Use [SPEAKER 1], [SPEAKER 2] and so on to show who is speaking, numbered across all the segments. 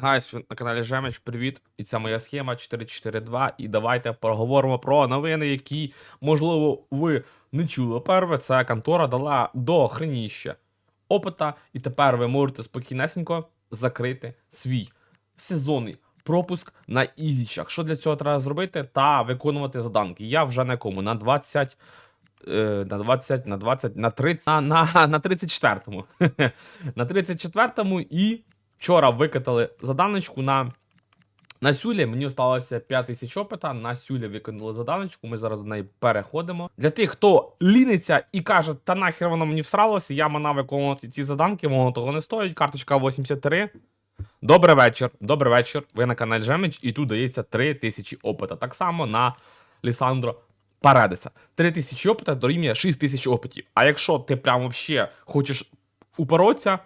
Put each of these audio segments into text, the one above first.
[SPEAKER 1] Гайс, на каналі Жемеч, привіт. І це моя схема 442. І давайте поговоримо про новини, які, можливо, ви не чули. Перше, це контора дала до хреніща опита, і тепер ви можете спокійнесенько закрити свій сезонний пропуск на ізічах. Що для цього треба зробити? Та виконувати заданки. Я вже на якому? На 20. е, На 20, на 20, на 30, на, на, на 34-му. на 34-му і вчора викатали заданочку на, на Сюлі. Мені осталося 5 тисяч опита. На Сюлі виконали заданочку. Ми зараз до неї переходимо. Для тих, хто ліниться і каже, та нахер воно мені всралося, я мана виконувати ці заданки, воно того не стоїть. Карточка 83. Добрий вечір. Добрий вечір. Ви на каналі Жеміч, і тут дається 3 тисячі опита. Так само на Лісандро Парадеса. 3 тисячі опита дорівнює 6 тисяч опитів. А якщо ти прям вообще хочеш упоротися,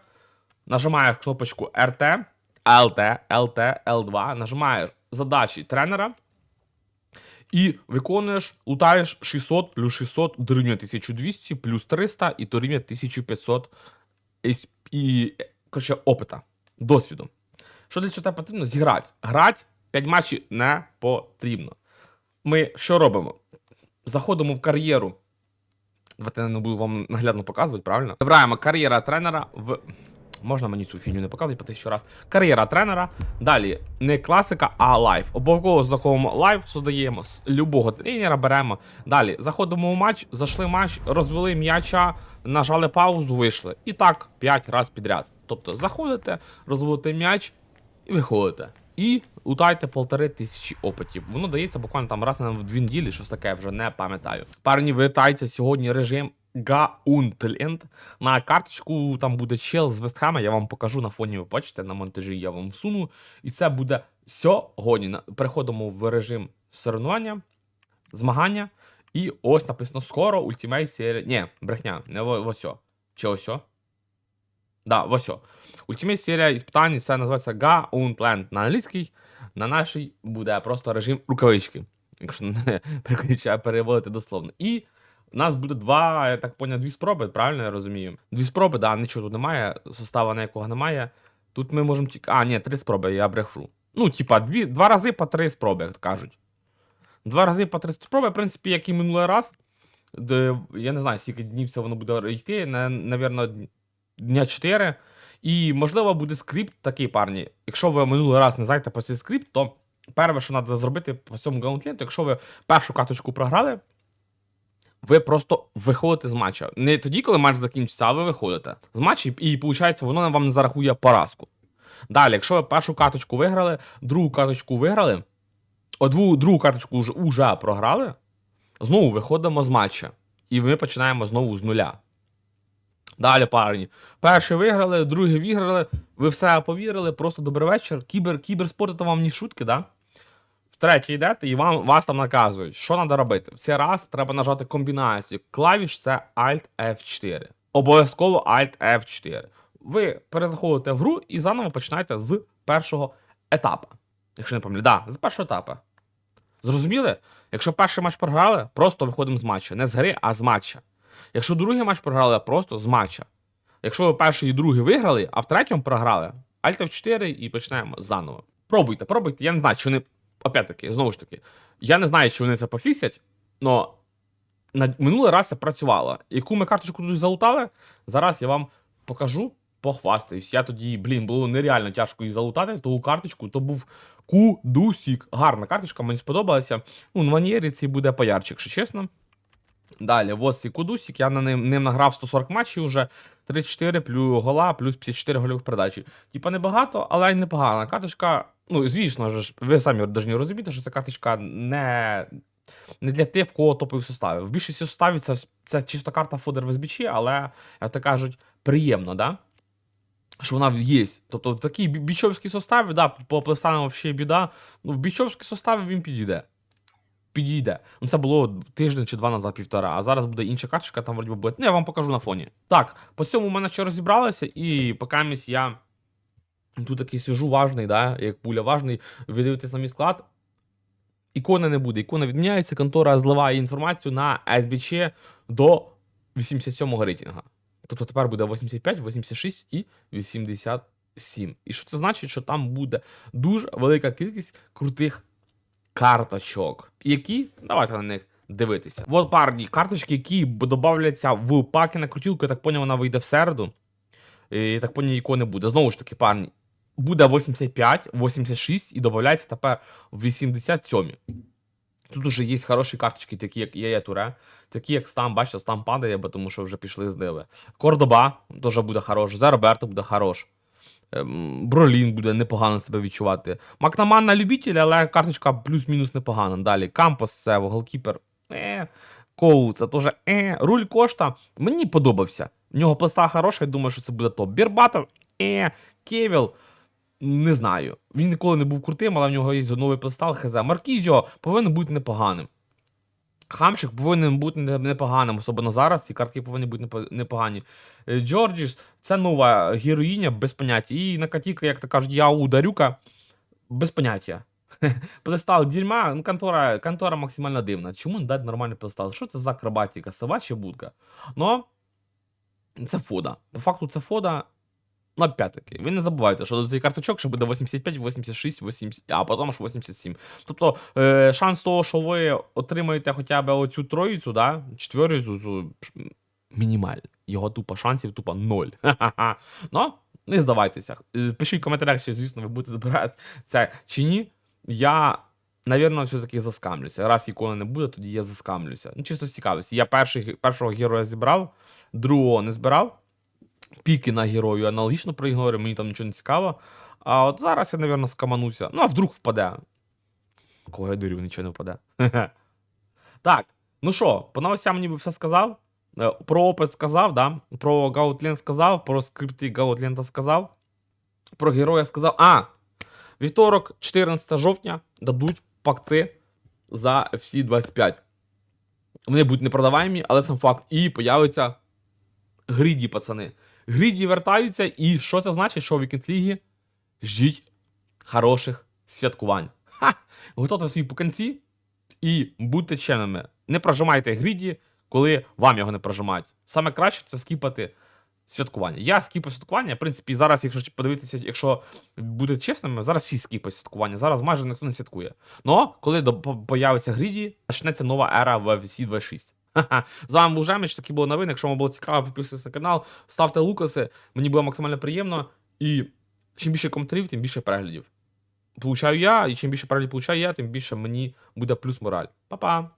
[SPEAKER 1] нажимаєш кнопочку RT, LT, LT, L2, нажимаєш задачі тренера і виконуєш, лутаєш 600 плюс 600 дорівнює 1200, плюс 300 і дорівнює 1500 і, коротше, опита, досвіду. Що для цього потрібно? Зіграти. Грати 5 матчів не потрібно. Ми що робимо? Заходимо в кар'єру. Давайте я не буду вам наглядно показувати, правильно? Вибираємо кар'єра тренера в. Можна мені цю фігню не показувати по тисячу раз. Кар'єра тренера. Далі не класика, а лайв. Обов'язково заходимо лайв, содаємо з любого тренера, беремо. Далі заходимо в матч, зайшли матч, розвели м'яча, нажали паузу, вийшли. І так 5 разів підряд. Тобто заходите, розводите м'яч і виходите. І лутайте полтори тисячі опитів. Воно дається буквально там раз на дві неділі, щось таке вже не пам'ятаю. Парні, вертається сьогодні режим Гауntленд. На карточку там буде чел з Вестхема, я вам покажу на фоні, ви бачите, на монтажі я вам всуну. І це буде сьогодні. Переходимо в режим соревнування, змагання. І ось написано скоро Ultimate серія. Ні, брехня, не восьо. Чи осьо? Да, восьо. Ultimate серія іспитань, це називається Gauntland на англійській. На нашій буде просто режим рукавички. Якщо не переключаю переводити дословно. І у нас буде два, я так поняв, дві спроби, правильно я розумію? Дві спроби, да, нічого тут немає, состава ніякого немає. Тут ми можемо тільки. А, ні, три спроби, я брешу. Ну, типа, дві, два рази по три спроби, як кажуть. Два рази по три спроби, в принципі, як і минулий раз. Де, я не знаю, скільки днів це воно буде йти, на, навірно, дня 4. І, можливо, буде скрипт такий, парні. Якщо ви минулий раз не знаєте про цей скрипт, то перше, що треба зробити по цьому гаунтленту, якщо ви першу каточку програли, ви просто виходите з матча. Не тоді, коли матч закінчиться, а ви виходите з матча, і, і виходить, воно вам не зарахує поразку. Далі, якщо ви першу каточку виграли, другу каточку виграли, о, другу, каточку вже, уже програли, знову виходимо з матча. І ми починаємо знову з нуля. Далі, парні. Перший виграли, другий виграли, ви все повірили, просто добрий вечір. Кібер, кіберспорт це вам не шутки, да? Втретє йдете і вам, вас там наказують, що треба робити. В раз треба нажати комбінацію. Клавіш це Alt F4. Обов'язково Alt F4. Ви перезаходите в гру і заново починаєте з першого етапу. Якщо не пам'ятаю, да, з першого етапу. Зрозуміли? Якщо перший матч програли, просто виходимо з матча. Не з гри, а з матча. Якщо другий матч програли, просто з матча. Якщо ви перший і другий виграли, а в третьому програли, Alt F4 і починаємо заново. Пробуйте, пробуйте. Я не знаю, чи вони. Опять-таки, знову ж таки, я не знаю, чи вони це пофіксять, але на минулий раз це працювало. Яку ми карточку тут залутали, зараз я вам покажу, похвастаюсь. Я тоді, блін, було нереально тяжко її залутати, ту карточку, то був кудусік. Гарна карточка, мені сподобалася. Ну, на ваньєрі цей буде поярче, якщо чесно. Далі, ось цей кудусік, я на ним, ним награв 140 матчів вже, 34 плюс гола, плюс 54 голів передачі. Типа небагато, але й непогана карточка. Ну, звісно ж, ви самі повинні розуміти, що ця карточка не, не для тих, в кого топові состави. В більшості составів це, це чисто карта фодер в СБЧ, але, як то кажуть, приємно, да? Що вона є. Тобто в такій бі- бічовській составі, да, по плестанам взагалі біда. Ну, в бічовській составі він підійде. Підійде. Ну, це було тиждень чи два назад, півтора. А зараз буде інша карточка, там вроді буде. Ну, я вам покажу на фоні. Так, по цьому ми наче розібралися, і поки я тут такий сижу важний, да, як пуля важний, ви дивитесь на мій склад. Ікони не буде. Ікона відміняється, контора зливає інформацію на SBC до 87-го рейтинга. Тобто тепер буде 85, 86 і 87. І що це значить, що там буде дуже велика кількість крутих карточок. Які? Давайте на них дивитися. От парні карточки, які додавляться в паки на крутілку, я так поняв, вона вийде в середу. І так поняв, нікого не буде. Знову ж таки, парні. Буде 85, 86 і додається тепер в 87. Тут уже є хороші карточки, такі як Яя Туре, такі як Стам, бачите, Стам падає, бо тому що вже пішли здиви. Кордоба теж буде хорош, Зерберто буде хорош. Ем, Бролін буде непогано себе відчувати. Макнаман на любителя, але карточка плюс-мінус непогана. Далі Кампос, це голкіпер. Е, Коу, це теж е. Руль Кошта. Мені подобався. В нього плеста хороша, я думаю, що це буде топ. Бірбатов, е, Кевіл. Не знаю. Він ніколи не був крутим, але в нього є новий плестал, хз. Маркізіо повинен бути непоганим. Хамшик повинен бути непоганим, особливо зараз. Ці картки повинні бути непогані. Е, Джорджіс це нова героїня без поняття. І Накатіка, як то кажуть, я ударюка без поняття. Плестал дерьма, ну контора, контора максимально дивна. Чому не дати нормальний плестал? Що це за акробатика? Сова чи будка? Ну, це фода. По факту це фода. Ну, опять-таки, ви не забувайте, що до цих карточок ще буде 85, 86, 80, а потім аж 87. Тобто е, шанс того, що ви отримаєте хоча б оцю троїцю, да, четверицю, цю, мінімальний. Його тупо шансів тупо ноль. Ну, не здавайтеся. Е, Пишіть в коментарях, чи, звісно, ви будете збирати це чи ні. Я, навірно, все-таки заскамлюся. Раз ікони не буде, тоді я заскамлюся. Ну, чисто цікавості. Я перший, першого героя зібрав, другого не збирав. Піки на герою аналогічно проігнорю, мені там нічого не цікаво. А от зараз я, навірно, скамануся. Ну, а вдруг впаде. Кого я дурю, нічого не впаде. так, ну що, по новостям мені би все сказав. Е, Про опис сказав, да? про Гаутленд сказав, про скрипти Гаутленда сказав. Про героя сказав. А! Вівторок, 14 жовтня, дадуть пакти за всі 25. Вони будуть непродаваємі, але сам факт. І появиться гріді, пацани. Гріді вертаються, і що це значить, що в Вікенд Лігі ждіть хороших святкувань. Ха! Готуйте свої пуканці і будьте чемними. Не прожимайте гріді, коли вам його не прожимають. Саме краще це скіпати святкування. Я скіпаю святкування. В принципі, зараз, якщо подивитися, якщо бути чесними, зараз всі скіпають святкування. Зараз майже ніхто не святкує. Но коли появиться гріді, почнеться нова ера в FC 26. З вами був Жемич, такі були новини. Якщо вам було цікаво, підписуйтесь на канал, ставте лукаси. Мені було максимально приємно. І чим більше коментарів, тим більше переглядів. Получаю я, і чим більше переглядів получаю я, тим більше мені буде плюс мораль. Па-па!